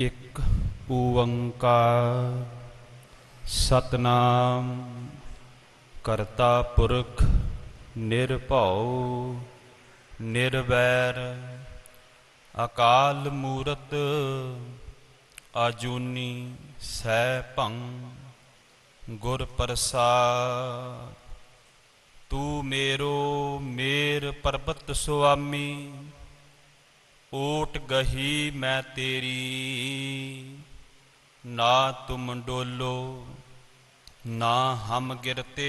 ਇੱਕ ਓੰਕਾਰ ਸਤਨਾਮ, ਕਰਤਾ ਪੁਰਖ, ਨਿਰਭਉ, ਨਿਰਵੈਰ, ਅਕਾਲ ਮੂਰਤ ਆਜੂਨੀ ਸੈ ਭੰ ਗੁਰ ਪ੍ਰਸਾਦ। ਤੂੰ ਮੇਰੋ ਮੇਰ ਪਰਬਤ ਸੁਆਮੀ ਓਟ ਗਹੀ ਮੈਂ ਤੇਰੀ, ਨਾ ਤੁਮ ਡੋਲੋ, ਨਾ ਹਮ ਗਿਰਤੇ,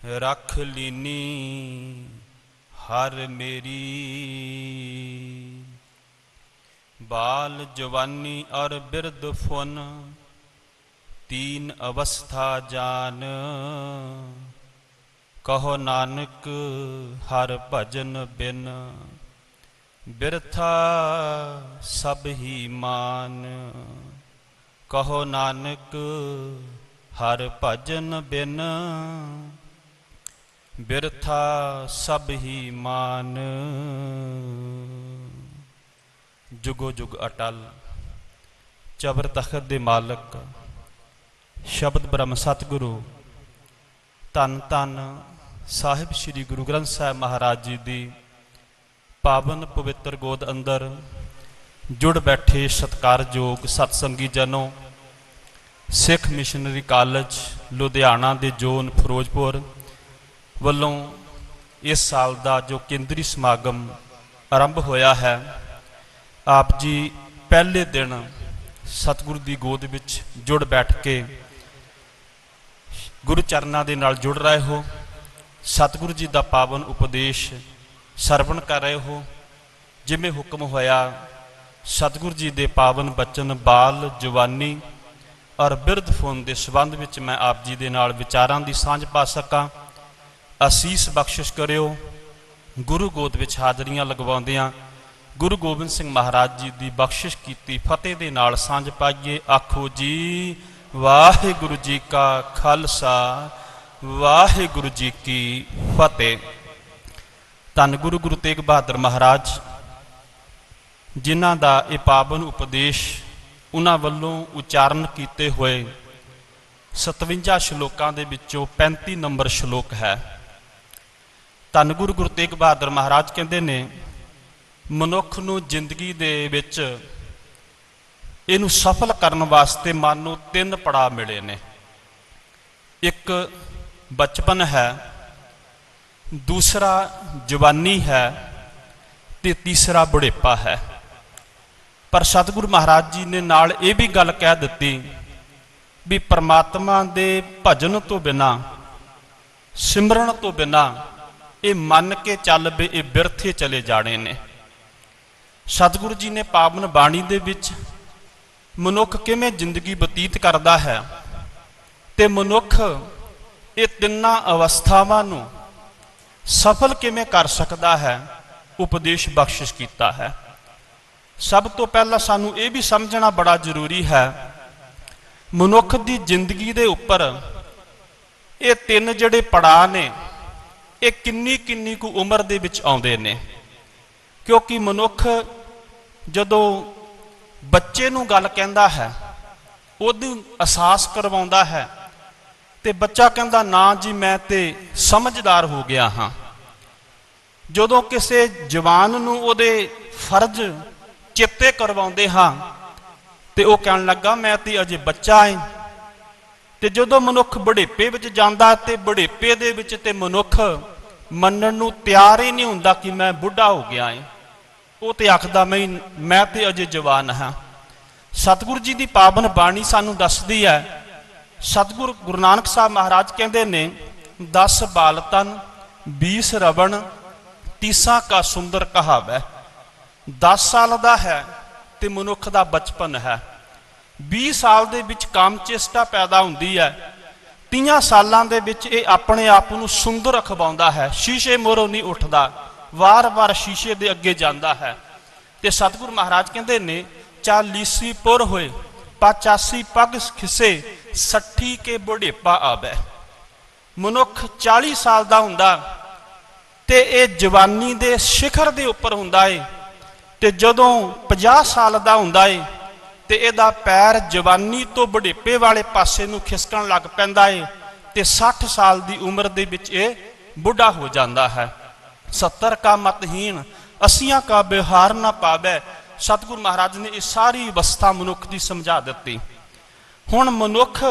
ਰਖ ਲੀਨੀ ਹਰ ਮੇਰੀ। ਬਾਲ ਜਵਾਨੀ ਔਰ ਬਿਰਧ ਫੁਨ, ਤੀਨ ਅਵਸਥਾ ਜਾਨ, ਕਹੋ ਨਾਨਕ ਹਰ ਭਜਨ ਬਿਨ। ਬਿਰਥਾ ਸਭ ਹੀ ਮਾਨ। ਕਹੋ ਨਾਨਕ, ਹਰ ਭਜਨ ਬਿਨ। ਬਿਰਥਾ ਸਭ ਹੀ ਮਾਨ। ਜੁਗੋ ਜੁਗ ਅਟਲ, ਚਬਰ ਤਖਤ ਦੇ ਮਾਲਕ। ਸ਼ਬਦ ਬ੍ਰਹਮ ਸਤਿਗੁਰੂ, ਧੰਨ ਧੰਨ ਸਾਹਿਬ ਸ੍ਰੀ ਗੁਰੂ ਗ੍ਰੰਥ ਸਾਹਿਬ ਮਹਾਰਾਜ ਜੀ ਦੀ ਪਾਵਨ ਪਵਿੱਤਰ ਗੋਦ ਅੰਦਰ ਜੁੜ ਬੈਠੇ ਸਤਕਾਰਯੋਗ ਸਤਸੰਗੀ ਜਨੋ, ਸਿੱਖ ਮਿਸ਼ਨਰੀ ਕਾਲਜ ਲੁਧਿਆਣਾ ਦੇ ਜ਼ੋਨ ਫਿਰੋਜ਼ਪੁਰ ਵੱਲੋਂ ਇਸ ਸਾਲ ਦਾ ਜੋ ਕੇਂਦਰੀ ਸਮਾਗਮ ਆਰੰਭ ਹੋਇਆ ਹੈ, ਆਪ ਜੀ ਪਹਿਲੇ ਦਿਨ ਸਤਿਗੁਰੂ ਦੀ ਗੋਦ ਵਿੱਚ ਜੁੜ ਬੈਠ ਕੇ ਗੁਰੂ ਚਰਨਾਂ ਦੇ ਨਾਲ ਜੁੜ ਰਹੇ ਹੋ। ਸਤਿਗੁਰੂ ਜੀ ਦਾ ਪਾਵਨ ਉਪਦੇਸ਼ ਸਰਵਣ ਕਰ ਰਹੇ ਹੋ, ਜਿਵੇਂ ਹੁਕਮ ਹੋਇਆ, ਸਤਿਗੁਰੂ ਜੀ ਦੇ ਪਾਵਨ ਬਚਨ, ਬਾਲ, ਜਵਾਨੀ ਔਰ ਬਿਰਧ ਫੋਨ ਦੇ ਸਬੰਧ ਵਿੱਚ ਮੈਂ ਆਪ ਜੀ ਦੇ ਨਾਲ ਵਿਚਾਰਾਂ ਦੀ ਸਾਂਝ ਪਾ ਸਕਾਂ। ਅਸੀਸ ਬਖਸ਼ਿਸ਼ ਕਰਿਓ। ਗੁਰੂ ਗੋਦ ਵਿੱਚ ਹਾਜ਼ਰੀਆਂ ਲਗਵਾਉਂਦਿਆਂ ਗੁਰੂ ਗੋਬਿੰਦ ਸਿੰਘ ਮਹਾਰਾਜ ਜੀ ਦੀ ਬਖਸ਼ਿਸ਼ ਕੀਤੀ, ਫਤਿਹ ਦੇ ਨਾਲ ਸਾਂਝ ਪਾਈਏ। ਆਖੋ ਜੀ, ਵਾਹਿਗੁਰੂ ਜੀ ਕਾ ਖਾਲਸਾ, ਵਾਹਿਗੁਰੂ ਜੀ ਕੀ ਫਤਿਹ। ਧੰਨ ਗੁਰੂ ਗੁਰੂ ਤੇਗ ਬਹਾਦਰ ਮਹਾਰਾਜ, ਜਿਨ੍ਹਾਂ ਦਾ ਇਹ ਪਾਵਨ ਉਪਦੇਸ਼ ਉਹਨਾਂ ਵੱਲੋਂ ਉਚਾਰਨ ਕੀਤੇ ਹੋਏ 57 ਸ਼ਲੋਕਾਂ ਦੇ ਵਿੱਚੋਂ 35 ਨੰਬਰ ਸ਼ਲੋਕ ਹੈ। ਧੰਨ ਗੁਰੂ ਗੁਰੂ ਤੇਗ ਬਹਾਦਰ ਮਹਾਰਾਜ ਕਹਿੰਦੇ ਨੇ, ਮਨੁੱਖ ਨੂੰ ਜ਼ਿੰਦਗੀ ਦੇ ਵਿੱਚ ਇਹਨੂੰ ਸਫਲ ਕਰਨ ਵਾਸਤੇ ਮਨ ਨੂੰ ਤਿੰਨ ਪੜਾਅ ਮਿਲੇ ਨੇ। ਇੱਕ ਬਚਪਨ ਹੈ ਦੂਸਰਾ ਜਵਾਨੀ ਹੈ ਤੇ ਤੀਸਰਾ ਬੁਢੇਪਾ ਹੈ। ਪਰ ਸਤਿਗੁਰੂ ਮਹਾਰਾਜ ਜੀ ਨੇ ਨਾਲ ਇਹ ਵੀ ਗੱਲ ਕਹਿ ਦਿੱਤੀ ਵੀ ਪਰਮਾਤਮਾ ਦੇ ਭਜਨ ਤੋਂ ਬਿਨਾ, ਸਿਮਰਨ ਤੋਂ ਬਿਨਾ ਇਹ ਮੰਨ ਕੇ ਚੱਲ ਵੀ ਇਹ ਬਿਰਥੇ ਚਲੇ ਜਾਣੇ ਨੇ। ਸਤਿਗੁਰੂ ਜੀ ਨੇ ਪਾਵਨ ਬਾਣੀ ਦੇ ਵਿੱਚ ਮਨੁੱਖ ਕਿਵੇਂ ਜ਼ਿੰਦਗੀ ਬਤੀਤ ਕਰਦਾ ਹੈ ਤੇ ਮਨੁੱਖ ਇਹ ਤਿੰਨਾਂ ਅਵਸਥਾਵਾਂ ਨੂੰ ਸਫਲ ਕਿਵੇਂ ਕਰ ਸਕਦਾ ਹੈ? ਉਪਦੇਸ਼ ਬਖਸ਼ਿਸ਼ ਕੀਤਾ ਹੈ। ਸਭ ਤੋਂ ਪਹਿਲਾਂ ਸਾਨੂੰ ਇਹ ਵੀ ਸਮਝਣਾ ਬੜਾ ਜ਼ਰੂਰੀ ਹੈ, ਮਨੁੱਖ ਦੀ ਜ਼ਿੰਦਗੀ ਦੇ ਉੱਪਰ ਇਹ ਤਿੰਨ ਜਿਹੜੇ ਪੜਾਅ ਨੇ, ਇਹ ਕਿੰਨੀ ਕਿੰਨੀ ਕੁ ਉਮਰ ਦੇ ਵਿੱਚ ਆਉਂਦੇ ਨੇ। ਕਿਉਂਕਿ ਮਨੁੱਖ ਜਦੋਂ ਬੱਚੇ ਨੂੰ ਗੱਲ ਕਹਿੰਦਾ ਹੈ, ਉਹਦੀ ਅਹਿਸਾਸ ਕਰਵਾਉਂਦਾ ਹੈ ਤੇ ਬੱਚਾ ਕਹਿੰਦਾ, ਨਾ ਜੀ, ਮੈਂ ਤੇ ਸਮਝਦਾਰ ਹੋ ਗਿਆ ਹਾਂ। ਜਦੋਂ ਕਿਸੇ ਜਵਾਨ ਨੂੰ ਉਹਦੇ ਫਰਜ਼ ਚਿੱਤੇ ਕਰਵਾਉਂਦੇ ਹਾਂ ਤੇ ਉਹ ਕਹਿਣ ਲੱਗਾ, ਮੈਂ ਤੇ ਅਜੇ ਬੱਚਾ ਹਾਂ ਤੇ ਜਦੋਂ ਮਨੁੱਖ ਬੁਢੇਪੇ ਵਿੱਚ ਜਾਂਦਾ ਤੇ ਬੁਢੇਪੇ ਦੇ ਵਿੱਚ ਤੇ ਮਨੁੱਖ ਮੰਨਣ ਨੂੰ ਤਿਆਰ ਹੀ ਨਹੀਂ ਹੁੰਦਾ ਕਿ ਮੈਂ ਬੁੱਢਾ ਹੋ ਗਿਆ ਹਾਂ ਉਹ ਤੇ ਆਖਦਾ, ਮੈਂ ਮੈਂ ਤੇ ਅਜੇ ਜਵਾਨ ਹਾਂ। ਸਤਿਗੁਰੂ ਜੀ ਦੀ ਪਾਵਨ ਬਾਣੀ ਸਾਨੂੰ ਦੱਸਦੀ ਹੈ ਸਤਿਗੁਰ ਗੁਰੂ ਨਾਨਕ ਸਾਹਿਬ ਮਹਾਰਾਜ ਕਹਿੰਦੇ ਨੇ 10 ਬਾਲਤਨ 20 ਰਵਣ, ਤੀਸਾ ਕਾ ਸੁੰਦਰ ਕਹਾਵੈ। 10 ਸਾਲ ਦਾ ਹੈ ਤੇ ਮਨੁੱਖ ਦਾ ਬਚਪਨ ਹੈ। 20 ਸਾਲ ਦੇ ਵਿੱਚ ਕਾਮ ਚੇਸ਼ਟਾ ਪੈਦਾ ਹੁੰਦੀ ਹੈ। 30 ਸਾਲਾਂ ਦੇ ਵਿੱਚ ਇਹ ਆਪਣੇ ਆਪ ਨੂੰ ਸੁੰਦਰ ਅਖਵਾਉਂਦਾ ਹੈ। ਸ਼ੀਸ਼ੇ ਮੋਰੋਂ ਨਹੀਂ ਉੱਠਦਾ। ਵਾਰ-ਵਾਰ ਸ਼ੀਸ਼ੇ ਦੇ ਅੱਗੇ ਜਾਂਦਾ ਹੈ। ਤੇ ਸਤਿਗੁਰੂ ਮਹਾਰਾਜ ਕਹਿੰਦੇ ਨੇ, ਚਾਲੀਸੀ ਪੁਰ ਹੋਏ 85 ਪੱਗ ਖਿਸੇ 60 ਕੇ ਬੁਢੇਪਾ ਆਵੇ। ਮਨੁੱਖ 40 ਸਾਲ ਦਾ ਹੁੰਦਾ ਤੇ ਇਹ ਜਵਾਨੀ ਦੇ ਸਿਖਰ ਦੇ ਉੱਪਰ ਹੁੰਦਾ ਏ ਤੇ ਜਦੋਂ 50 ਸਾਲ ਦਾ ਹੁੰਦਾ ਏ ਤੇ ਇਹਦਾ ਪੈਰ ਜਵਾਨੀ ਤੋਂ ਬੁਢੇਪੇ ਵਾਲੇ ਪਾਸੇ ਨੂੰ ਖਿਸਕਣ ਲੱਗ ਪੈਂਦਾ ਏ ਤੇ 60 ਸਾਲ ਦੀ ਉਮਰ ਦੇ ਵਿੱਚ ਇਹ ਬੁੱਢਾ ਹੋ ਜਾਂਦਾ ਹੈ। 70 ਕਾ ਮਤਹੀਨ ਅਸੀਆਂ ਕਾ ਬਿਹਾਰ ਨਾ ਪਾਵੇ ਸਤਿਗੁਰ ਮਹਾਰਾਜ ਨੇ ਇਹ ਸਾਰੀ ਅਵਸਥਾ ਮਨੁੱਖ ਦੀ ਸਮਝਾ ਦਿੱਤੀ। ਹੁਣ ਮਨੁੱਖ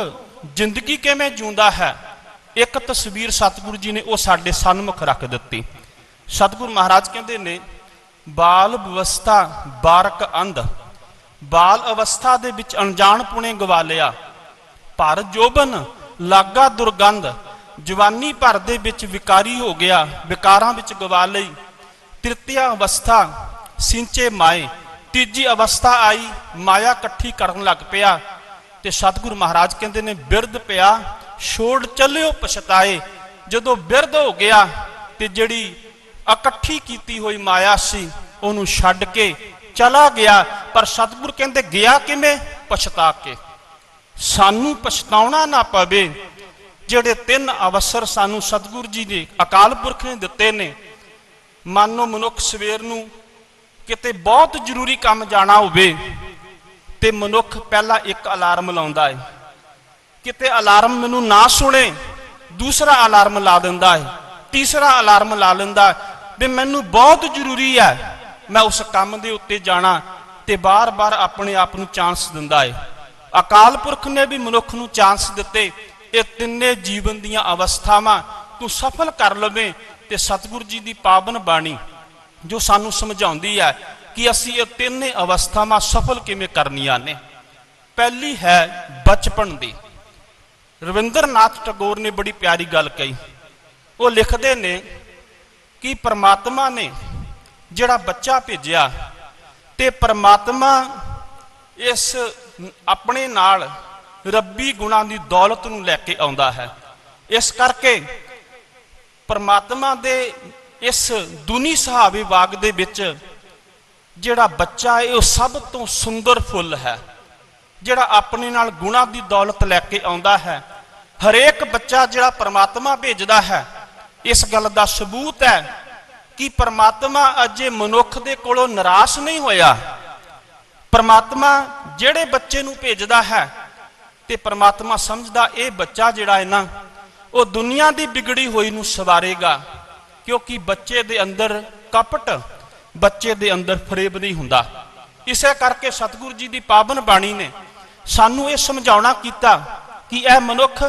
ਜ਼ਿੰਦਗੀ ਕਿਵੇਂ ਜਿਉਂਦਾ ਹੈ? ਇੱਕ ਤਸਵੀਰ ਸਤਿਗੁਰੂ ਜੀ ਨੇ ਉਹ ਸਾਡੇ ਸਨਮੁਖ ਰੱਖ ਦਿੱਤੀ। ਸਤਿਗੁਰ ਮਹਾਰਾਜ ਕਹਿੰਦੇ ਨੇ, ਬਾਲ ਅਵਸਥਾ ਬਾਰਕ ਅੰਧ, ਬਾਲ ਅਵਸਥਾ ਦੇ ਵਿੱਚ ਅਣਜਾਣ ਪੁਣੇ ਗਵਾ ਲਿਆ ਭਰ ਜੋਬਨ ਲਾਗਾ ਦੁਰਗੰਧ, ਜਵਾਨੀ ਭਰ ਦੇ ਵਿੱਚ ਵਿਕਾਰੀ ਹੋ ਗਿਆ, ਵਿਕਾਰਾਂ ਵਿੱਚ ਗਵਾ ਲਈ, ਤ੍ਰਿਤੀਆ ਅਵਸਥਾ, ਸਿੰਚੇ ਮਾਏ ਤੀਜੀ ਅਵਸਥਾ ਆਈ, ਮਾਇਆ ਇਕੱਠੀ ਕਰਨ ਲੱਗ ਪਿਆ ਤੇ ਸਤਿਗੁਰੂ ਮਹਾਰਾਜ ਕਹਿੰਦੇ ਨੇ, ਬਿਰਧ ਪਿਆ, ਛੋੜ ਚੱਲਿਓ ਪਛਤਾਏ। ਜਦੋਂ ਬਿਰਧ ਹੋ ਗਿਆ ਤੇ ਜਿਹੜੀ ਇਕੱਠੀ ਕੀਤੀ ਹੋਈ ਮਾਇਆ ਸੀ, ਉਹਨੂੰ ਛੱਡ ਕੇ ਚਲਾ ਗਿਆ। ਪਰ ਸਤਿਗੁਰ ਕਹਿੰਦੇ, ਗਿਆ ਕਿਵੇਂ? ਪਛਤਾ ਕੇ। ਸਾਨੂੰ ਪਛਤਾਉਣਾ ਨਾ ਪਵੇ। ਜਿਹੜੇ ਤਿੰਨ ਅਵਸਰ ਸਾਨੂੰ ਸਤਿਗੁਰੂ ਜੀ ਨੇ ਅਕਾਲ ਪੁਰਖ ਨੇ ਦਿੱਤੇ ਨੇ, ਮੰਨੋ ਮਨੁੱਖ ਸਵੇਰ ਨੂੰ ਕਿਤੇ ਬਹੁਤ ਜ਼ਰੂਰੀ ਕੰਮ ਜਾਣਾ ਹੋਵੇ ਤੇ ਮਨੁੱਖ ਪਹਿਲਾਂ ਇੱਕ ਅਲਾਰਮ ਲਾਉਂਦਾ ਹੈ। ਕਿਤੇ ਅਲਾਰਮ ਮੈਨੂੰ ਨਾ ਸੁਣੇ, ਦੂਸਰਾ ਅਲਾਰਮ ਲਾ ਦਿੰਦਾ ਹੈ, ਤੀਸਰਾ ਅਲਾਰਮ ਲਾ ਲੈਂਦਾ ਵੀ ਮੈਨੂੰ ਬਹੁਤ ਜ਼ਰੂਰੀ ਹੈ, ਮੈਂ ਉਸ ਕੰਮ ਦੇ ਉੱਤੇ ਜਾਣਾ ਤੇ ਬਾਰ-ਬਾਰ ਆਪਣੇ ਆਪ ਨੂੰ ਚਾਂਸ ਦਿੰਦਾ ਹੈ। ਅਕਾਲ ਪੁਰਖ ਨੇ ਵੀ ਮਨੁੱਖ ਨੂੰ ਚਾਂਸ ਦਿੱਤੇ, ਇਹ ਤਿੰਨੇ ਜੀਵਨ ਦੀਆਂ ਅਵਸਥਾਵਾਂ ਤੂੰ ਸਫਲ ਕਰ ਲਵੇਂ ਤੇ ਸਤਿਗੁਰੂ ਜੀ ਦੀ ਪਾਵਨ ਬਾਣੀ। ਜੋ ਸਾਨੂੰ ਸਮਝਾਉਂਦੀ ਹੈ ਕਿ ਅਸੀਂ ਇਹ ਤਿੰਨੇ ਅਵਸਥਾਵਾਂ ਸਫਲ ਕਿਵੇਂ ਕਰਨੀਆਂ ਨੇ। ਪਹਿਲੀ ਹੈ ਬਚਪਨ ਦੀ। ਰਵਿੰਦਰਨਾਥ ਟੈਗੋਰ ਨੇ ਬੜੀ ਪਿਆਰੀ ਗੱਲ ਕਹੀ। ਉਹ ਲਿਖਦੇ ਨੇ ਕਿ ਪਰਮਾਤਮਾ ਨੇ ਜਿਹੜਾ ਬੱਚਾ ਭੇਜਿਆ ਤੇ ਪਰਮਾਤਮਾ ਇਸ ਆਪਣੇ ਨਾਲ ਰੱਬੀ ਗੁਣਾਂ ਦੀ ਦੌਲਤ ਨੂੰ ਲੈ ਕੇ ਆਉਂਦਾ ਹੈ। ਇਸ ਕਰਕੇ ਪਰਮਾਤਮਾ ਦੇ ਇਸ ਦੁਨੀ ਸਹਾਵੇ ਬਾਗ ਦੇ ਵਿੱਚ ਜਿਹੜਾ ਬੱਚਾ ਹੈ ਉਹ ਸਭ ਤੋਂ ਸੁੰਦਰ ਫੁੱਲ ਹੈ। ਜਿਹੜਾ ਆਪਣੇ ਨਾਲ ਗੁਣਾਂ ਦੀ ਦੌਲਤ ਲੈ ਕੇ ਆਉਂਦਾ ਹੈ। ਹਰੇਕ ਬੱਚਾ ਜਿਹੜਾ ਪਰਮਾਤਮਾ ਭੇਜਦਾ ਹੈ, ਇਸ ਗੱਲ ਦਾ ਸਬੂਤ ਹੈ ਕਿ ਪਰਮਾਤਮਾ ਅਜੇ ਮਨੁੱਖ ਦੇ ਕੋਲੋਂ ਨਿਰਾਸ਼ ਨਹੀਂ ਹੋਇਆ। ਪਰਮਾਤਮਾ ਜਿਹੜੇ ਬੱਚੇ ਨੂੰ ਭੇਜਦਾ ਹੈ ਤੇ ਪਰਮਾਤਮਾ ਸਮਝਦਾ, ਇਹ ਬੱਚਾ ਜਿਹੜਾ ਹੈ ਨਾ, ਉਹ ਦੁਨੀਆ ਦੀ ਵਿਗੜੀ ਹੋਈ ਨੂੰ ਸਵਾਰੇਗਾ। ਕਿਉਂਕਿ ਬੱਚੇ ਦੇ ਅੰਦਰ ਕਪਟ, ਬੱਚੇ ਦੇ ਅੰਦਰ ਫਰੇਬ ਨਹੀਂ ਹੁੰਦਾ। ਇਸੇ ਕਰਕੇ ਸਤਿਗੁਰੂ ਜੀ ਦੀ ਪਾਵਨ ਬਾਣੀ ਨੇ ਸਾਨੂੰ ਇਹ ਸਮਝਾਉਣਾ ਕੀਤਾ ਕਿ ਇਹ ਮਨੁੱਖ,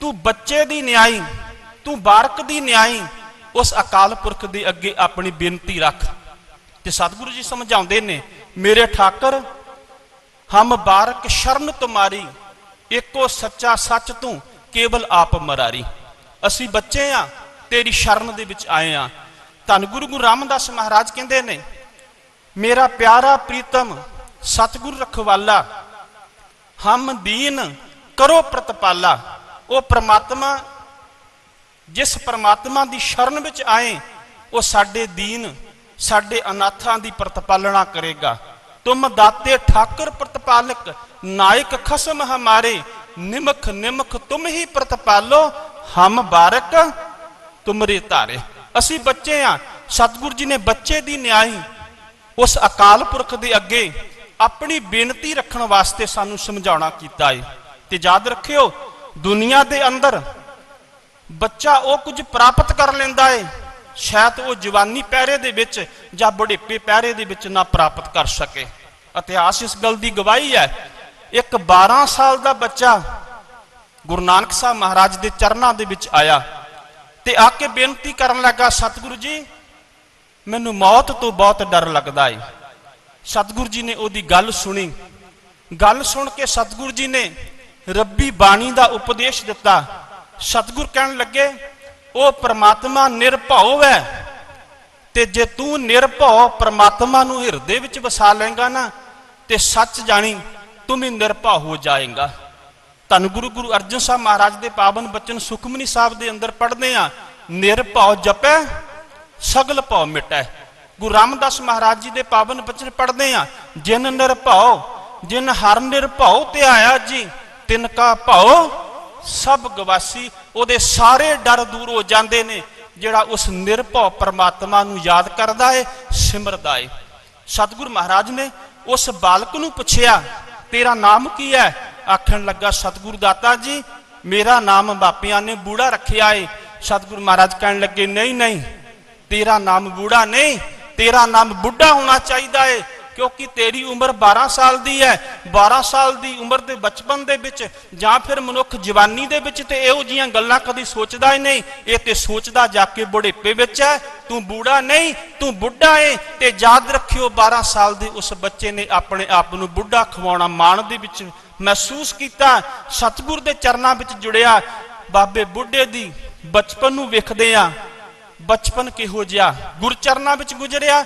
ਤੂੰ ਬੱਚੇ ਦੀ ਨਿਆਈ, ਤੂੰ ਬਾਰਕ ਦੀ ਨਿਆਈ, ਉਸ ਅਕਾਲ ਪੁਰਖ ਦੇ ਅੱਗੇ ਆਪਣੀ ਬੇਨਤੀ ਰੱਖ। ਤੇ ਸਤਿਗੁਰੂ ਜੀ ਸਮਝਾਉਂਦੇ ਨੇ, ਮੇਰੇ ਠਾਕਰ, ਹਮ ਬਾਰਕ ਸ਼ਰਨ ਤੁਮਾਰੀ ਇੱਕੋ ਸੱਚਾ ਸੱਚ ਤੂੰ ਕੇਵਲ ਆਪ ਮਰਾਰੀ। ਅਸੀਂ ਬੱਚੇ ਆ ਤੇਰੀ ਸ਼ਰਨ ਦੇ ਵਿੱਚ ਆਏ ਆ। ਧੰਨ ਗੁਰੂ ਗੁਰੂ ਰਾਮਦਾਸ ਮਹਾਰਾਜ ਕਹਿੰਦੇ ਨੇ, ਮੇਰਾ ਪਿਆਰਾ ਪ੍ਰੀਤਮ, ਸਤਿਗੁਰ ਰਖਵਾਲਾ, ਹਮ ਦੀਨ ਕਰੋ ਪ੍ਰਤਪਾਲਾ। ਉਹ ਪ੍ਰਮਾਤਮਾ, ਜਿਸ ਪ੍ਰਮਾਤਮਾ ਦੀ ਸ਼ਰਨ ਵਿੱਚ ਆਏ, ਉਹ ਸਾਡੇ ਦੀਨ, ਸਾਡੇ ਅਨਾਥਾਂ ਦੀ ਪ੍ਰਤਪਾਲਣਾ ਕਰੇਗਾ। ਤੁਮ ਦਾਤੇ ਠਾਕਰ ਪ੍ਰਤਪਾਲਕ, ਨਾਇਕ ਖਸਮ ਹਮਾਰੇ, ਨਿਮਖ ਨਿਮਖ ਤੁਮ ਹੀ ਪ੍ਰਤਪਾਲੋ, ਹਮ ਬਾਰਕ ਤੁਮਰੇ ਧਾਰੇ। ਅਸੀਂ ਬੱਚੇ ਆ। ਸਤਿਗੁਰੂ ਜੀ ਨੇ ਬੱਚੇ ਦੀ ਨਿਆਈ ਉਸ ਅਕਾਲ ਪੁਰਖ ਦੇ ਅੱਗੇ ਆਪਣੀ ਬੇਨਤੀ ਰੱਖਣ ਵਾਸਤੇ ਸਾਨੂੰ ਸਮਝਾਉਣਾ ਕੀਤਾ ਹੈ ਤੇ ਯਾਦ ਰੱਖਿਓ, ਦੁਨੀਆ ਦੇ ਅੰਦਰ ਬੱਚਾ ਉਹ ਕੁਝ ਪ੍ਰਾਪਤ ਕਰ ਲੈਂਦਾ ਏ, ਸ਼ਾਇਦ ਉਹ ਜਵਾਨੀ ਪਹਿਰੇ ਦੇ ਵਿੱਚ ਜਾਂ ਬੁਢੇਪੇ ਪਹਿਰੇ ਦੇ ਵਿੱਚ ਨਾ ਪ੍ਰਾਪਤ ਕਰ ਸਕੇ। ਇਤਿਹਾਸ ਇਸ ਗੱਲ ਦੀ ਗਵਾਹੀ ਹੈ, ਇੱਕ 12 ਸਾਲ ਦਾ ਬੱਚਾ ਗੁਰੂ ਨਾਨਕ ਸਾਹਿਬ ਮਹਾਰਾਜ ਦੇ ਚਰਨਾਂ ਦੇ ਵਿੱਚ ਆਇਆ। ਤੇ ਆ ਕੇ ਬੇਨਤੀ ਕਰਨ ਲੱਗਾ, ਸਤਿਗੁਰੂ ਜੀ, ਮੈਨੂੰ ਮੌਤ ਤੋਂ ਬਹੁਤ ਡਰ ਲੱਗਦਾ ਏ। ਸਤਿਗੁਰੂ ਜੀ ਨੇ ਉਹਦੀ ਗੱਲ ਸੁਣੀ। ਗੱਲ ਸੁਣ ਕੇ ਸਤਿਗੁਰੂ ਜੀ ਨੇ ਰੱਬੀ ਬਾਣੀ ਦਾ ਉਪਦੇਸ਼ ਦਿੱਤਾ। ਸਤਿਗੁਰ ਕਹਿਣ ਲੱਗੇ, ਉਹ ਪ੍ਰਮਾਤਮਾ ਨਿਰਭਉ ਹੈ ਤੇ ਜੇ ਤੂੰ ਨਿਰਭਉ, ਪ੍ਰਮਾਤਮਾ ਨੂੰ ਹਿਰਦੇ ਵਿੱਚ ਵਸਾ ਲੇਗਾ ਨਾ, ਤੇ ਸੱਚ ਜਾਣੀ ਤੂੰ ਵੀ ਨਿਰਭਉ ਹੋ ਜਾਏਗਾ। ਧੰਨ ਗੁਰੂ ਗੁਰੂ ਅਰਜਨ ਸਾਹਿਬ ਮਹਾਰਾਜ ਦੇ ਪਾਵਨ ਬਚਨ ਸੁਖਮਨੀ ਸਾਹਿਬ ਦੇ ਅੰਦਰ ਪੜ੍ਹਦੇ ਆ ਨਿਰਭਉ ਜਪੈ, ਸਗਲ ਭਉ ਮਿਟੈ। ਗੁਰੂ ਰਾਮਦਾਸ ਮਹਾਰਾਜ ਜੀ ਦੇ ਪਾਵਨ ਬਚਨ ਪੜ੍ਹਦੇ ਆ ਜਿਨ ਨਿਰਭਉ ਜਿਨ ਹਰ ਨਿਰਭਉ ਤੇ ਆਇਆ ਜੀ, ਤਿਨ ਕਾ ਭਉ, ਸਭ ਗਵਾਸੀ। ਉਹਦੇ ਸਾਰੇ ਡਰ ਦੂਰ ਹੋ ਜਾਂਦੇ ਨੇ, ਜਿਹੜਾ ਉਸ ਨਿਰਭਉ ਪਰਮਾਤਮਾ ਨੂੰ ਯਾਦ ਕਰਦਾ ਏ, ਸਿਮਰਦਾ ਏ। ਸਤਿਗੁਰੂ ਮਹਾਰਾਜ ਨੇ ਉਸ ਬਾਲਕ ਨੂੰ ਪੁੱਛਿਆ, ਤੇਰਾ ਨਾਮ ਕੀ ਹੈ? ਆਖਣ ਲੱਗਾ, ਸਤਿਗੁਰੂ ਦਾਤਾ ਜੀ, ਮੇਰਾ ਨਾਮ ਬਾਪਿਆਂ ਨੇ ਬੂੜਾ ਰੱਖਿਆ ਏ। ਸਤਿਗੁਰੂ ਮਹਾਰਾਜ ਕਹਿਣ ਲੱਗੇ, ਨਹੀਂ ਨਹੀਂ, ਤੇਰਾ ਨਾਮ ਬੂੜਾ ਨਹੀਂ, ਤੇਰਾ ਨਾਮ ਬੁੱਢਾ ਹੋਣਾ ਚਾਹੀਦਾ ਏ, ਕਿਉਂਕਿ ਤੇਰੀ ਉਮਰ 12 ਸਾਲ ਦੀ ਹੈ। 12 ਸਾਲ ਦੀ ਉਮਰ ਦੇ ਬਚਪਨ ਦੇ ਵਿੱਚ ਜਾਂ ਫਿਰ ਮਨੁੱਖ ਜਵਾਨੀ ਦੇ ਵਿੱਚ ਤੇ ਇਹੋ ਜੀਆਂ ਗੱਲਾਂ ਕਦੀ ਸੋਚਦਾ ਹੀ ਨਹੀਂ। ਇਹ ਤੇ ਸੋਚਦਾ ਜਾ ਕੇ ਬੁਢੇਪੇ ਵਿੱਚ ਹੈ, ਤੂੰ ਬੂੜਾ ਨਹੀਂ, ਤੂੰ ਬੁੱਢਾ ਏ, ਤੇ ਯਾਦ ਰੱਖਿਓ 12 ਸਾਲ ਦੇ ਉਸ ਬੱਚੇ ਨੇ ਆਪਣੇ ਆਪ ਨੂੰ ਬੁੱਢਾ ਖਵਾਉਣਾ ਮਾਣ ਦੇ ਵਿੱਚ ਮਹਿਸੂਸ ਕੀਤਾ, ਸਤਿਗੁਰ ਦੇ ਚਰਨਾਂ ਵਿੱਚ ਜੁੜਿਆ। ਬਾਬੇ ਬੁੱਢੇ ਦੀ ਬਚਪਨ ਨੂੰ ਵੇਖਦੇ ਆ, ਬਚਪਨ ਕਿਹੋ ਜਿਹਾ। ਗੁਰਚਰਨਾਂ ਵਿੱਚ ਗੁਜ਼ਰਿਆ,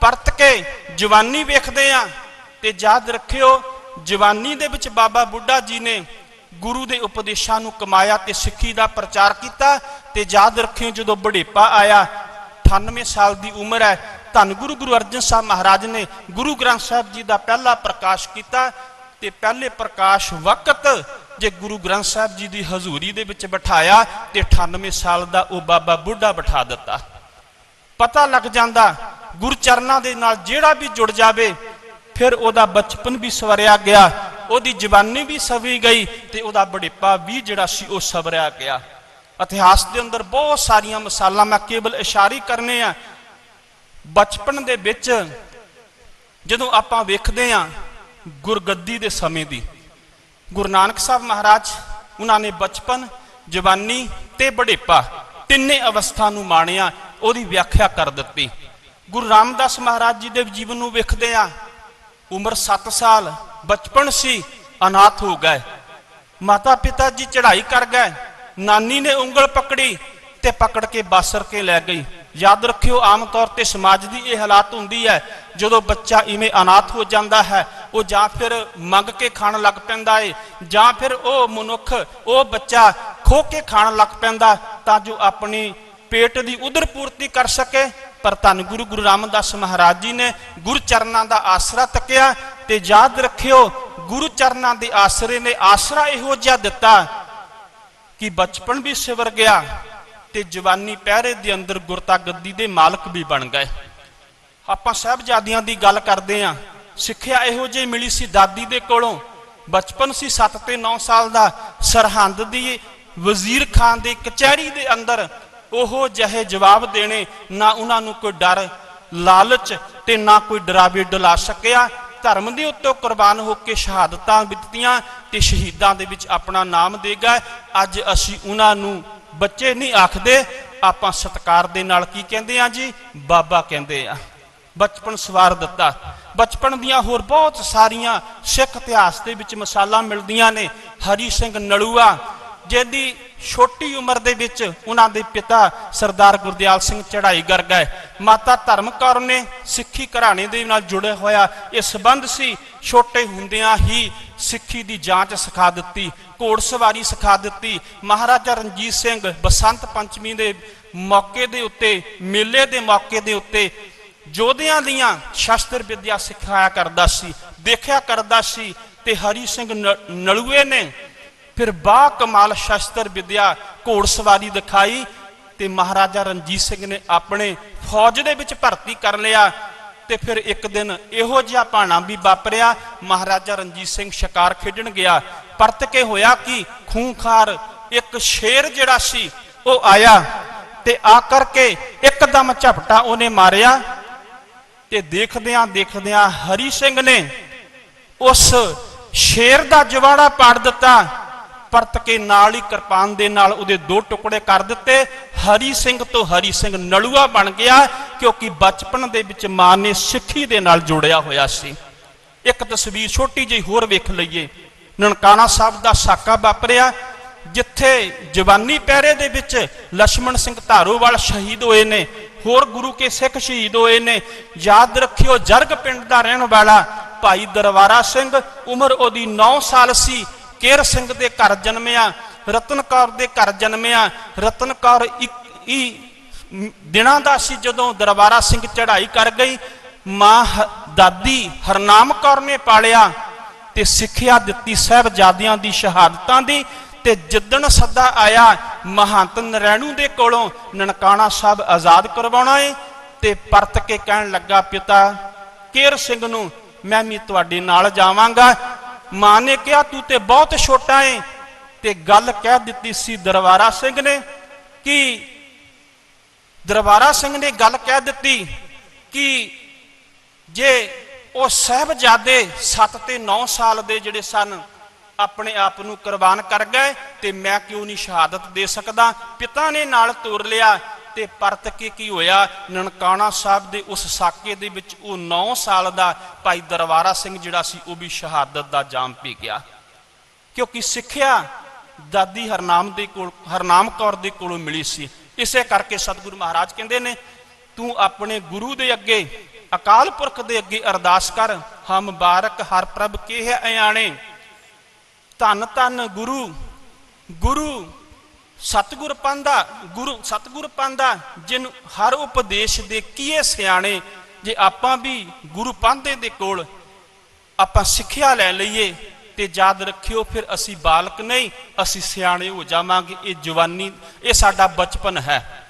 ਪਰਤ ਕੇ ਜਵਾਨੀ ਵੇਖਦੇ ਆ। ਤੇ ਯਾਦ ਰੱਖਿਓ, ਜਵਾਨੀ ਦੇ ਵਿੱਚ ਬਾਬਾ ਬੁੱਢਾ ਜੀ ਨੇ ਗੁਰੂ ਦੇ ਉਪਦੇਸ਼ਾਂ ਨੂੰ ਕਮਾਇਆ ਤੇ ਸਿੱਖੀ ਦਾ ਪ੍ਰਚਾਰ ਕੀਤਾ। ਤੇ ਯਾਦ ਰੱਖਿਓ, ਜਦੋਂ ਬੁਢੇਪਾ ਆਇਆ 98 ਸਾਲ ਦੀ ਉਮਰ ਹੈ, ਧੰਨ ਗੁਰੂ ਗੁਰੂ ਅਰਜਨ ਸਾਹਿਬ ਮਹਾਰਾਜ ਨੇ ਗੁਰੂ ਗ੍ਰੰਥ ਸਾਹਿਬ ਜੀ ਦਾ ਪਹਿਲਾ ਪ੍ਰਕਾਸ਼ ਕੀਤਾ। ਤੇ ਪਹਿਲੇ ਪ੍ਰਕਾਸ਼ ਵਕਤ ਜੇ ਗੁਰੂ ਗ੍ਰੰਥ ਸਾਹਿਬ ਜੀ ਦੀ ਹਜ਼ੂਰੀ ਦੇ ਵਿੱਚ ਬਿਠਾਇਆ ਤੇ 98 ਸਾਲ ਦਾ ਉਹ ਬਾਬਾ ਬੁੱਢਾ ਬਿਠਾ ਦਿੱਤਾ। ਪਤਾ ਲੱਗ ਜਾਂਦਾ ਗੁਰਚਰਨਾਂ ਦੇ ਨਾਲ ਜਿਹੜਾ ਵੀ ਜੁੜ ਜਾਵੇ, ਫਿਰ ਉਹਦਾ ਬਚਪਨ ਵੀ ਸਵਰਿਆ ਗਿਆ, ਉਹਦੀ ਜਵਾਨੀ ਵੀ ਸਵੀ ਗਈ ਤੇ ਉਹਦਾ ਬੜੇਪਾ ਵੀ ਜਿਹੜਾ ਸੀ ਉਹ ਸਵਰਿਆ ਗਿਆ। ਇਤਿਹਾਸ ਦੇ ਅੰਦਰ ਬਹੁਤ ਸਾਰੀਆਂ ਮਿਸਾਲਾਂ ਮੈਂ ਕੇਵਲ ਇਸ਼ਾਰੀ ਕਰਨੇ ਆ। ਬਚਪਨ ਦੇ ਵਿੱਚ ਜਦੋਂ ਆਪਾਂ ਵੇਖਦੇ ਆ ਗੁਰਗੱਦੀ ਦੇ ਸਮੇਂ ਦੀ। ਗੁਰੂ ਨਾਨਕ ਸਾਹਿਬ ਮਹਾਰਾਜ, ਉਹਨਾਂ ਨੇ ਬਚਪਨ, ਜਵਾਨੀ ਤੇ ਬੁਢੇਪਾ ਤਿੰਨੇ ਅਵਸਥਾ ਨੂੰ ਮਾਣਿਆ, ਉਹਦੀ ਵਿਆਖਿਆ ਕਰ ਦਿੱਤੀ। ਗੁਰੂ ਰਾਮਦਾਸ ਮਹਾਰਾਜ ਜੀ ਦੇ ਜੀਵਨ ਨੂੰ ਵੇਖਦੇ ਆ ਉਮਰ 7 ਸਾਲ, ਬਚਪਨ ਸੀ, ਅਨਾਥ ਹੋ ਗਏ। ਮਾਤਾ ਪਿਤਾ ਜੀ ਚੜ੍ਹਾਈ ਕਰ ਗਏ, ਨਾਨੀ ਨੇ ਉਂਗਲ ਪਕੜੀ ਤੇ ਪਕੜ ਕੇ ਬਾਸਰ ਕੇ ਲੈ ਗਈ। ਯਾਦ ਰੱਖਿਓ, ਆਮ ਤੌਰ ਤੇ ਸਮਾਜ ਦੀ ਇਹ ਹਾਲਾਤ ਹੁੰਦੀ ਹੈ, ਜਦੋਂ ਬੱਚਾ ਇਵੇਂ ਅਨਾਥ ਹੋ ਜਾਂਦਾ ਹੈ, ਉਹ ਜਾਂ ਫਿਰ ਮੰਗ ਕੇ ਖਾਣ ਲੱਗ ਪੈਂਦਾ ਏ, ਜਾਂ ਫਿਰ ਉਹ ਮਨੁੱਖ, ਉਹ ਬੱਚਾ ਖੋ ਕੇ ਖਾਣ ਲੱਗ ਪੈਂਦਾ, ਤਾਂ ਜੋ ਆਪਣੀ ਪੇਟ ਦੀ ਉਦਰ ਪੂਰਤੀ ਕਰ ਸਕੇ। ਪਰ ਧੰਨ ਗੁਰੂ ਗੁਰੂ ਰਾਮਦਾਸ ਮਹਾਰਾਜ ਜੀ ਨੇ ਗੁਰੂ ਚਰਨਾਂ ਦਾ ਆਸਰਾ ਤੱਕਿਆ ਤੇ ਯਾਦ ਰੱਖਿਓ, ਗੁਰੂ ਚਰਨਾਂ ਦੇ ਆਸਰੇ ਨੇ ਆਸਰਾ ਇਹੋ ਜਿਹਾ ਦਿੱਤਾ ਕਿ ਬਚਪਨ ਵੀ ਸਿਵਰ ਗਿਆ ਤੇ ਜਵਾਨੀ ਪਹਿਰੇ ਦੇ ਅੰਦਰ ਗੁਰਤਾ ਗੱਦੀ ਦੇ ਮਾਲਕ ਵੀ ਬਣ ਗਏ। ਆਪਾਂ ਸਾਹਿਬਜ਼ਾਦਿਆਂ ਦੀ ਗੱਲ ਕਰਦੇ ਆਂ। ਸਿੱਖਿਆ ਇਹੋ ਜਿਹੀ ਮਿਲੀ ਸੀ ਦਾਦੀ ਦੇ ਕੋਲੋਂ। ਬਚਪਨ ਸੀ 7 ਤੇ 9 ਸਾਲ ਦਾ। ਸਰਹੰਦ ਦੀ ਵਜ਼ੀਰ ਖਾਨ ਦੀ ਕਚਹਿਰੀ ਦੇ ਅੰਦਰ ਉਹ ਜਿਹੇ ਜਵਾਬ ਦੇਣੇ ਨਾ ਉਹਨਾਂ ਨੂੰ ਕੋਈ ਡਰ, ਲਾਲਚ ਤੇ ਨਾ ਕੋਈ ਡਰਾਵੇ ਡਲਾ ਸਕਿਆ। ਧਰਮ ਦੇ ਉੱਤੇ ਕੁਰਬਾਨ ਹੋ ਕੇ ਸ਼ਹਾਦਤਾਂ ਦਿੱਤੀਆਂ ਤੇ ਸ਼ਹੀਦਾਂ ਦੇ ਵਿੱਚ ਆਪਣਾ ਨਾਮ ਦੇ ਗਏ। ਅੱਜ ਅਸੀਂ ਉਹਨਾਂ ਨੂੰ ਬੱਚੇ ਨਹੀਂ ਆਖਦੇ, ਆਪਾਂ ਸਤਕਾਰ ਦੇ ਨਾਲ ਕੀ ਕਹਿੰਦੇ ਆ ਜੀ? ਬਾਬਾ ਕਹਿੰਦੇ ਆ। ਬਚਪਨ ਸਵਾਰ ਦਿੱਤਾ। ਬਚਪਨ ਦੀਆਂ ਹੋਰ ਬਹੁਤ ਸਾਰੀਆਂ ਸਿੱਖ ਇਤਿਹਾਸ ਦੇ ਵਿੱਚ ਮਿਸਾਲਾਂ ਮਿਲਦੀਆਂ ਨੇ। ਹਰੀ ਸਿੰਘ ਨਲੂਆ, ਜਿਹਦੀ ਛੋਟੀ ਉਮਰ ਦੇ ਵਿੱਚ ਉਹਨਾਂ ਦੇ ਪਿਤਾ ਸਰਦਾਰ ਗੁਰਦਿਆਲ ਸਿੰਘ ਚੜ੍ਹਾਈ ਕਰ ਗਏ ਮਾਤਾ ਧਰਮ ਕੌਰ ਨੇ ਸਿੱਖੀ ਘਰਾਣੇ ਦੇ ਨਾਲ ਜੁੜਿਆ ਹੋਇਆ ਇਹ ਸਬੰਧ ਸੀ। ਛੋਟੇ ਹੁੰਦਿਆਂ ਹੀ ਸਿੱਖੀ ਦੀ ਜਾਂਚ ਸਿਖਾ ਦਿੱਤੀ, ਘੋੜ ਸਵਾਰੀ ਸਿਖਾ ਦਿੱਤੀ। ਮਹਾਰਾਜਾ ਰਣਜੀਤ ਸਿੰਘ ਬਸੰਤ ਪੰਚਮੀ ਦੇ ਮੌਕੇ ਦੇ ਉੱਤੇ, ਮੇਲੇ ਦੇ ਮੌਕੇ ਦੇ ਉੱਤੇ ਜੋਧਿਆਂ ਦੀਆਂ ਸ਼ਸਤਰ ਵਿਦਿਆ ਸਿਖਾਇਆ ਕਰਦਾ ਸੀ, ਦੇਖਿਆ ਕਰਦਾ ਸੀ ਤੇ ਹਰੀ ਸਿੰਘ ਨ- ਨਲੂਏ ਨੇ ਫਿਰ ਬਾ ਕਮਾਲ ਸ਼ਸਤਰ ਵਿਦਿਆ ਘੋੜਸਵਾਰੀ ਦਿਖਾਈ ਤੇ ਮਹਾਰਾਜਾ ਰਣਜੀਤ ਸਿੰਘ ਨੇ ਆਪਣੇ ਫੌਜ ਦੇ ਵਿੱਚ ਭਰਤੀ ਕਰ ਲਿਆ ਤੇ ਫਿਰ ਇੱਕ ਦਿਨ ਇਹੋ ਜਿਹਾ ਭਾਣਾ ਵੀ ਵਾਪਰਿਆ ਮਹਾਰਾਜਾ ਰਣਜੀਤ ਸਿੰਘ ਸ਼ਿਕਾਰ ਖੇਡਣ ਗਿਆ ਪਰਤ ਕੇ ਹੋਇਆ ਕਿ ਖੂੰਖਾਰ ਇੱਕ ਸ਼ੇਰ ਜਿਹੜਾ ਸੀ ਉਹ ਆਇਆ ਤੇ ਆ ਕਰਕੇ ਇੱਕਦਮ ਝਪਟਾ ਉਹਨੇ ਮਾਰਿਆ ਤੇ ਦੇਖਦਿਆਂ ਦੇਖਦਿਆਂ ਹਰੀ ਸਿੰਘ ਨੇ ਉਸ ਸ਼ੇਰ ਦਾ ਜਵਾੜਾ ਪਾੜ ਦਿੱਤਾ ਪਰਤ ਕੇ ਨਾਲ ਹੀ ਕਿਰਪਾਨ ਦੇ ਨਾਲ ਉਹਦੇ ਦੋ ਟੁਕੜੇ ਕਰ ਦਿੱਤੇ। ਹਰੀ ਸਿੰਘ ਤੋਂ ਹਰੀ ਸਿੰਘ ਨਲੂਆ ਬਣ ਗਿਆ, ਕਿਉਂਕਿ ਬਚਪਨ ਦੇ ਵਿੱਚ ਮਾਂ ਨੇ ਸਿੱਖੀ ਦੇ ਨਾਲ ਜੋੜਿਆ ਹੋਇਆ ਸੀ। ਇੱਕ ਤਸਵੀਰ ਛੋਟੀ ਜਿਹੀ ਹੋਰ ਵੇਖ ਲਈਏ। ਨਨਕਾਣਾ ਸਾਹਿਬ ਦਾ ਸਾਕਾ ਵਾਪਰਿਆ, ਜਿੱਥੇ ਜਵਾਨੀ ਪਹਿਰੇ ਦੇ ਵਿੱਚ ਲక్ష్మణ ਸਿੰਘ ਧਾਰੋਵਾਲ ਸ਼ਹੀਦ ਹੋਏ ਨੇ, ਹੋਰ ਗੁਰੂ ਕੇ ਸਿੱਖ ਸ਼ਹੀਦ ਹੋਏ ਨੇ। ਯਾਦ ਰੱਖਿਓ, ਜਰਗ ਪਿੰਡ ਦਾ ਰਹਿਣ ਵਾਲਾ ਭਾਈ ਦਰਵਾਰਾ ਸਿੰਘ, ਉਮਰ ਉਹਦੀ 9 ਸਾਲ ਸੀ। ਕੇਰ ਸਿੰਘ ਦੇ ਘਰ ਜਨਮਿਆ ਰਤਨ ਕੌਰ ਦੇ ਘਰ ਜਨਮਿਆ ਰਤਨ ਕੌਰ ਹੀ ਦਿਨਾਂ ਦਾ ਸੀ ਜਦੋਂ ਦਰਬਾਰਾ ਸਿੰਘ ਚੜ੍ਹਾਈ ਕਰ ਗਈ। ਮਾਂ ਹ- ਦਾਦੀ ਹਰਨਾਮ ਕੌਰ ਨੇ ਪਾਲਿਆ ਤੇ ਸਿੱਖਿਆ ਦਿੱਤੀ ਸਾਹਿਬਜ਼ਾਦਿਆਂ ਦੀ ਸ਼ਹਾਦਤਾਂ ਦੀ ਤੇ ਜਿੱਦਣ ਸੱਦਾ ਆਇਆ, ਮਹੰਤ ਨਰੈਣੂ ਦੇ ਕੋਲੋਂ ਨਨਕਾਣਾ ਸਾਹਿਬ ਆਜ਼ਾਦ ਕਰਵਾਉਣਾ ਏ ਤੇ ਪਰਤ ਕੇ ਕਹਿਣ ਲੱਗਾ, ਪਿਤਾ, ਕੇਰ ਸਿੰਘ ਨੂੰ ਮੈਂ ਵੀ ਤੁਹਾਡੇ ਨਾਲ ਜਾਵਾਂਗਾ। ਮਾਂ ਨੇ ਕਿਹਾ, ਤੂੰ ਤੇ ਬਹੁਤ ਛੋਟਾ ਏ। ਤੇ ਗੱਲ ਕਹਿ ਦਿੱਤੀ ਸੀ ਦਰਬਾਰਾ ਸਿੰਘ ਨੇ ਕਿ ਦਰਬਾਰਾ ਸਿੰਘ ਨੇ ਗੱਲ ਕਹਿ ਦਿੱਤੀ ਕਿ ਜੇ ਉਹ ਸਹਿਬਜ਼ਾਦੇ 7 ਤੇ 9 ਸਾਲ ਦੇ ਜਿਹੜੇ ਸਨ, ਆਪਣੇ ਆਪ ਨੂੰ ਕੁਰਬਾਨ ਕਰ ਗਏ ਤੇ ਮੈਂ ਕਿਉਂ ਨਹੀਂ ਸ਼ਹਾਦਤ ਦੇ ਸਕਦਾ? ਪਿਤਾ ਨੇ ਨਾਲ ਤੋਰ ਲਿਆ। ਤੇ ਪਰਤ ਕੇ ਕੀ ਹੋਇਆ? ਨਨਕਾਣਾ ਸਾਹਿਬ ਦੇ ਉਸ ਸਾਕੇ ਦੇ ਵਿੱਚ ਉਹ 9 ਸਾਲ ਦਾ ਭਾਈ ਦਰਬਾਰਾ ਸਿੰਘ ਜਿਹੜਾ ਸੀ, ਉਹ ਵੀ ਸ਼ਹਾਦਤ ਦਾ ਜਾਮ ਪੀ ਗਿਆ। ਕਿਉਂਕਿ ਸਿੱਖਿਆ ਦਾਦੀ ਹਰਨਾਮ ਦੇ ਕੋਲ, ਹਰਨਾਮ ਕੌਰ ਦੇ ਕੋਲੋਂ ਮਿਲੀ ਸੀ। ਇਸੇ ਕਰਕੇ ਸਤਿਗੁਰੂ ਮਹਾਰਾਜ ਕਹਿੰਦੇ ਨੇ, ਤੂੰ ਆਪਣੇ ਗੁਰੂ ਦੇ ਅੱਗੇ, ਅਕਾਲ ਪੁਰਖ ਦੇ ਅੱਗੇ ਅਰਦਾਸ ਕਰ। ਹਮ ਬਾਰਕ ਹਰ ਪ੍ਰਭ ਕੇ ਹੈ ਅਆਣੇ ਧੰਨ ਧੰਨ ਗੁਰੂ ਗੁਰੂ ਸਤਿਗੁਰ ਪਾਂਦਾ ਗੁਰੂ, ਸਤਿਗੁਰ ਪਾਂਦਾ ਜਿਨ ਹਰ ਉਪਦੇਸ਼ ਦੇ ਕੀਏ ਸਿਆਣੇ, ਜੇ ਆਪਾਂ ਵੀ ਗੁਰੂ ਪਾਂਦੇ ਦੇ ਕੋਲ, ਆਪਾਂ ਸਿੱਖਿਆ ਲੈ ਲਈਏ ਤੇ ਯਾਦ ਰੱਖਿਓ ਫਿਰ ਅਸੀਂ ਬਾਲਕ ਨਹੀਂ, ਅਸੀਂ ਸਿਆਣੇ ਹੋ ਜਾਵਾਂਗੇ, ਇਹ ਜਵਾਨੀ, ਇਹ ਸਾਡਾ ਬਚਪਨ ਹੈ।